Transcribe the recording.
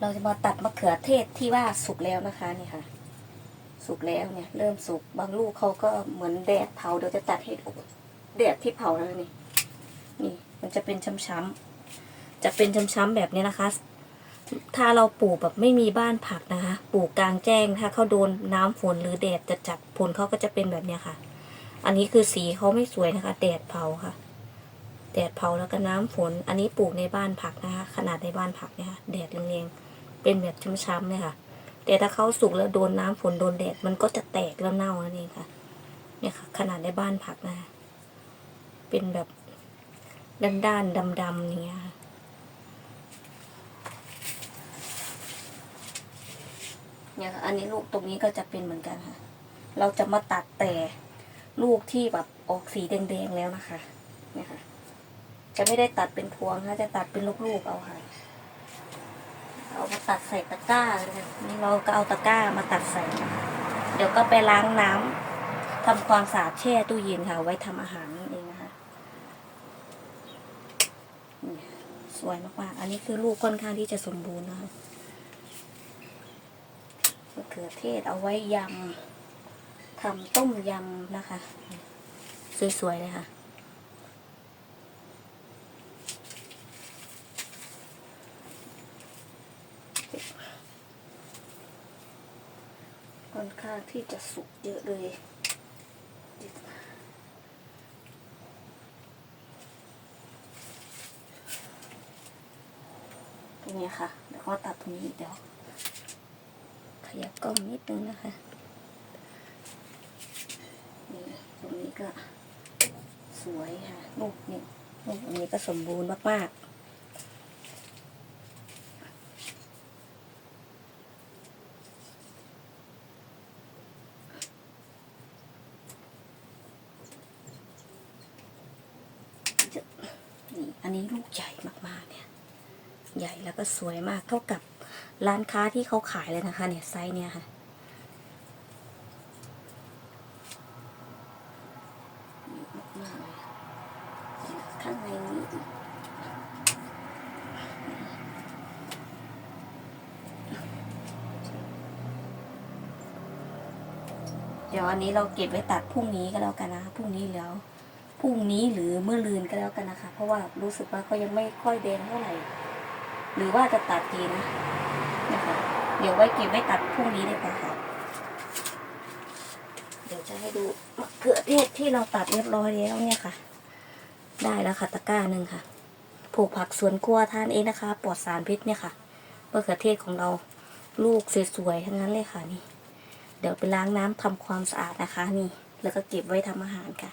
เราจะมาตัดมะเขือเทศที่ว่าสุกแล้วนะคะนี่ค่ะ สุกแล้วเนี่ย เริ่มสุกบางลูกเขาก็เหมือนแดดเผาเดี๋ยวจะตัดให้ดูแดดที่เผาแล้วนี่นี่ มันจะเป็นช้ำๆจะเป็นช้ำๆแบบนี้นะคะ ถ้าเราปลูกแบบไม่มีบ้านผักนะคะ ปลูกกลางแจ้งถ้าเขาโดนน้ำฝนหรือแดดจะจัดผลเขาก็จะเป็นแบบเนี้ยค่ะ อันนี้คือสีเขาไม่สวยนะคะ แดดเผาค่ะแดดเผาแล้วก็น้ำฝน อันนี้ปลูกในบ้านผักนะคะ ขนาดในบ้านผักเนี่ยค่ะแดดเรียงๆ เป็นแบบช้ำๆเนี่ยค่ะ แต่ถ้าเขาสุกแล้วโดนน้ำฝนโดนแดดมันก็จะแตกแล้วเน่านั่นเองค่ะ เนี่ยค่ะ ขนาดในบ้านผักนะคะเป็นแบบด้านๆดำๆอย่างเงี้ยค่ะเนี่ยค่ะอันนี้ลูกตรงนี้ก็จะเป็นเหมือนกันค่ะ เราจะมาตัดแต่ลูกที่แบบออกสีแดงๆแล้วนะคะ เนี่ยค่ะ จะไม่ได้ตัดเป็นพวงนะจะตัดเป็นลูกๆเอาค่ะ เอามาตัดใส่ตะกร้าเลยค่ะนี่เราก็เอาตะกร้ามาตัดใส่ เดี๋ยวก็ไปล้างน้ำทำความสะอาดแช่ตู้เย็นค่ะ ไว้ทำอาหารนั่นเองนะคะสวยมากๆ อันนี้คือลูกค่อนข้างที่จะสมบูรณ์นะคะมะเขือเทศเอาไว้ยำทำต้มยำนะคะ สวยๆเลยค่ะ ค่อนข้างที่จะสุกเยอะเลยตรงนี้ค่ะ เดี๋ยวก็ตัดตรงนี้เดี๋ยว ขยับกล้องนิดนึงนะคะ นี่ตรงนี้ก็สวยค่ะลูกนี่ลูกอันนี้ก็สมบูรณ์มากๆ นี่อันนี้ลูกใหญ่มากๆเนี่ย ใหญ่แล้วก็สวยมากเท่ากับร้านค้าที่เขาขายเลยนะคะ เนี่ยไซส์เนี่ยค่ะเลยข้างในนี้เดี๋ยวอันนี้เราเก็บไว้ตัดพรุ่งนี้ก็แล้วกันนะพรุ่งนี้แล้ว พรุ่งนี้หรือเมื่อลืนก็แล้วกันนะคะ เพราะว่ารู้สึกว่าเขายังไม่ค่อยแดงเท่าไหร่ หรือว่าจะตัดดีนะนะคะ เดี๋ยวไว้เก็บไว้ตัดพรุ่งนี้ได้ป่ะค่ะ เดี๋ยวจะให้ดูมะเขือเทศที่เราตัดเรียบร้อยแล้วเนี่ยค่ะ ได้แล้วค่ะตะกร้าหนึ่งค่ะปลูกผักสวนครัวทานเองนะคะ ปลอดสารพิษเนี่ยค่ะมะเขือเทศของเราลูกสวยๆทั้งนั้นเลยค่ะนี่ เดี๋ยวไปล้างน้ำทำความสะอาดนะคะนี่ แล้วก็เก็บไว้ทำอาหารค่ะ